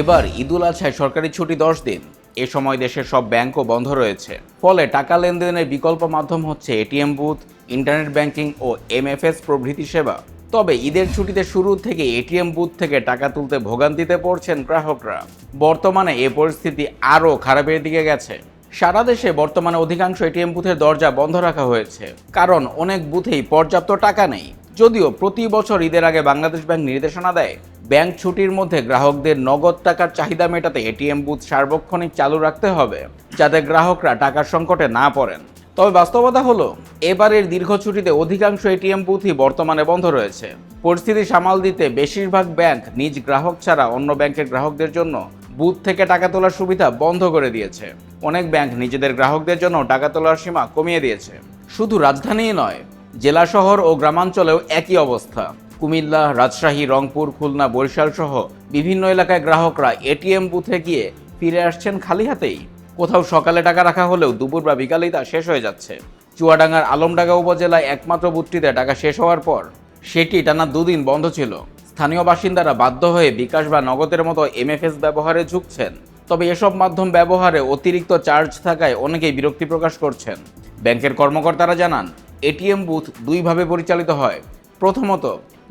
এবার ঈদুল আজহায় সরকারি ছুটি দশ দিন। এ সময় দেশের সব ব্যাংকও বন্ধ রয়েছে। ফলে টাকা লেনদেনের বিকল্প মাধ্যম হচ্ছে এটিএম বুথ, ইন্টারনেট ব্যাংকিং ও এমএফএস প্রভৃতি সেবা। তবে ঈদের ছুটিতে শুরু থেকে এটিএম বুথ থেকে টাকা তুলতে ভোগান্তিতে পড়ছেন গ্রাহকরা। বর্তমানে এ পরিস্থিতি আরও খারাপের দিকে গেছে। সারা দেশে বর্তমানে অধিকাংশ এটিএম বুথের দরজা বন্ধ রাখা হয়েছে। কারণ অনেক বুথেই পর্যাপ্ত টাকা নেই। যদিও প্রতি বছর ঈদের আগে বাংলাদেশ ব্যাংক নির্দেশনা দেয় ব্যাংক ছুটির মধ্যে গ্রাহকদের নগদ টাকার চাহিদা মেটাতে এটিএম বুথ সার্বক্ষণিক চালু রাখতে হবে, যাতে গ্রাহকরা টাকার সংকটে না পড়েন। তবে বাস্তবতা হলো, এবারের দীর্ঘ ছুটিতে অধিকাংশ এটিএম বুথই বর্তমানে বন্ধ রয়েছে। পরিস্থিতি সামাল দিতে বেশিরভাগ ব্যাংক নিজ গ্রাহক ছাড়া অন্য ব্যাংকের গ্রাহকদের জন্য বুথ থেকে টাকা তোলার সুবিধা বন্ধ করে দিয়েছে। অনেক ব্যাংক নিজেদের গ্রাহকদের জন্য টাকা তোলার সীমা কমিয়ে দিয়েছে। শুধু রাজধানীই নয়, জেলা শহর ও গ্রামাঞ্চলেও একই অবস্থা। কুমিল্লা, রাজশাহী, রংপুর, খুলনা, বরিশাল সহ বিভিন্ন এলাকায় গ্রাহকরা এটিএম বুথে গিয়ে ফিরে আসছেন খালি হাতেই। কোথাও সকালে টাকা রাখা হলেও দুপুর বা বিকালেই তা শেষ হয়ে যাচ্ছে। চুয়াডাঙ্গার আলমডাঙ্গা উপজেলায় একমাত্র বুথটিতে টাকা শেষ হওয়ার পর সেটি টানা দুদিন বন্ধ ছিল। স্থানীয় বাসিন্দারা বাধ্য হয়ে বিকাশ বা নগদের মতো এমএফএস ব্যবহারে ঝুঁকছেন। তবে এসব মাধ্যম ব্যবহারে অতিরিক্ত চার্জ থাকায় অনেকেই বিরক্তি প্রকাশ করছেন। ব্যাংকের কর্মকর্তারা জানান, এটিএম বুথ দুইভাবে পরিচালিত হয়। প্রথমত,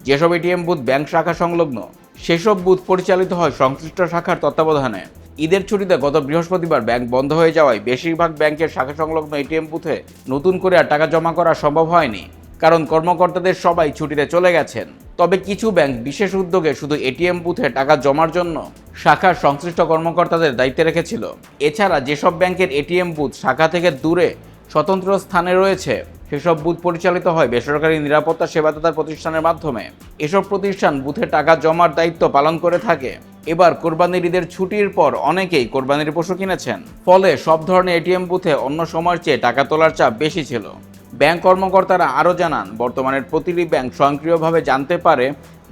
যেসব এটিএম বুথ ব্যাংক শাখা সংলগ্ন, সেসব বুথ পরিচালিত হয় সংশ্লিষ্ট শাখার তত্ত্বাবধানে। ঈদের ছুটিতে গত বৃহস্পতিবার ব্যাংক বন্ধ হয়ে যাওয়ায় বেশিরভাগ ব্যাংকের শাখা সংলগ্ন এটিএম বুথে নতুন করে আর টাকা জমা করা সম্ভব হয়নি, কারণ কর্মকর্তাদের সবাই ছুটিতে চলে গেছেন। তবে কিছু ব্যাংক বিশেষ উদ্যোগে শুধু এটিএম বুথে টাকা জমার জন্য শাখার সংশ্লিষ্ট কর্মকর্তাদের দায়িত্বে রেখেছিল। এছাড়া যেসব ব্যাংকের এটিএম বুথ শাখা থেকে দূরে, স্বতন্ত্র স্থানে রয়েছে সেসব বুথ পরিচালিত হয় বেসরকারি নিরাপত্তা সেবাদাতার প্রতিষ্ঠানের মাধ্যমে। এসব প্রতিষ্ঠান বুথে টাকা জমার দায়িত্ব পালন করে থাকে। এবার কোরবানির ঈদের ছুটির পর অনেকেই কোরবানির পশু কিনেছেন। ফলে সব ধরনের এটিএম বুথে অন্য সময়ের চেয়ে টাকা তোলার চাপ বেশি ছিল। ব্যাংক কর্মকর্তারা আরও জানান, বর্তমানের প্রতিটি ব্যাংক স্বয়ংক্রিয়ভাবে জানতে পারে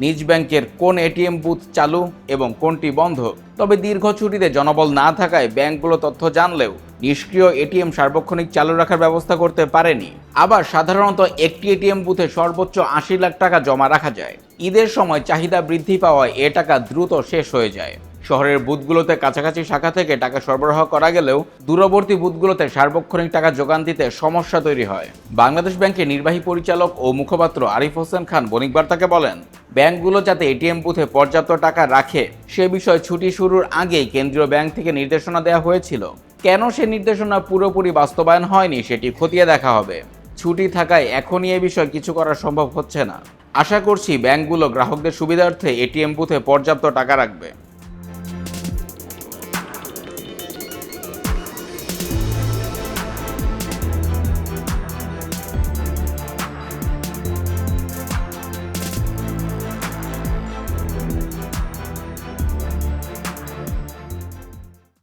নিজ ব্যাংকের কোন এটিএম বুথ চালু এবং কোনটি বন্ধ। তবে দীর্ঘ ছুটিতে জনবল না থাকায় ব্যাংকগুলো তথ্য জানলেও নিষ্ক্রিয় এটিএম সার্বক্ষণিক চালু রাখার ব্যবস্থা করতে পারেনি। আবার সাধারণত একটি এটিএম বুথে সর্বোচ্চ আশি লাখ টাকা জমা রাখা যায়। ঈদের সময় চাহিদা বৃদ্ধি পাওয়ায় এ টাকা দ্রুত শেষ হয়ে যায়। শহরের বুথগুলোতে কাছাকাছি শাখা থেকে টাকা সরবরাহ করা গেলেও দূরবর্তী বুথগুলোতে সার্বক্ষণিক টাকা যোগান দিতে সমস্যা তৈরি হয়। বাংলাদেশ ব্যাংকের নির্বাহী পরিচালক ও মুখপাত্র আরিফ হোসেন খান বণিক বার্তাকে বলেন, ব্যাংকগুলো যাতে এটিএম বুথে পর্যাপ্ত টাকা রাখে, সে বিষয়ে ছুটি শুরুর আগেই কেন্দ্রীয় ব্যাংক থেকে নির্দেশনা দেওয়া হয়েছিল। কেন সে নির্দেশনা পুরোপুরি বাস্তবায়ন হয়নি সেটি খতিয়ে দেখা হবে। ছুটি থাকায় এখনই এ বিষয়ে কিছু করা সম্ভব হচ্ছে না। আশা করছি ব্যাংকগুলো গ্রাহকদের সুবিধার্থে এটিএম বুথে পর্যাপ্ত টাকা রাখবে।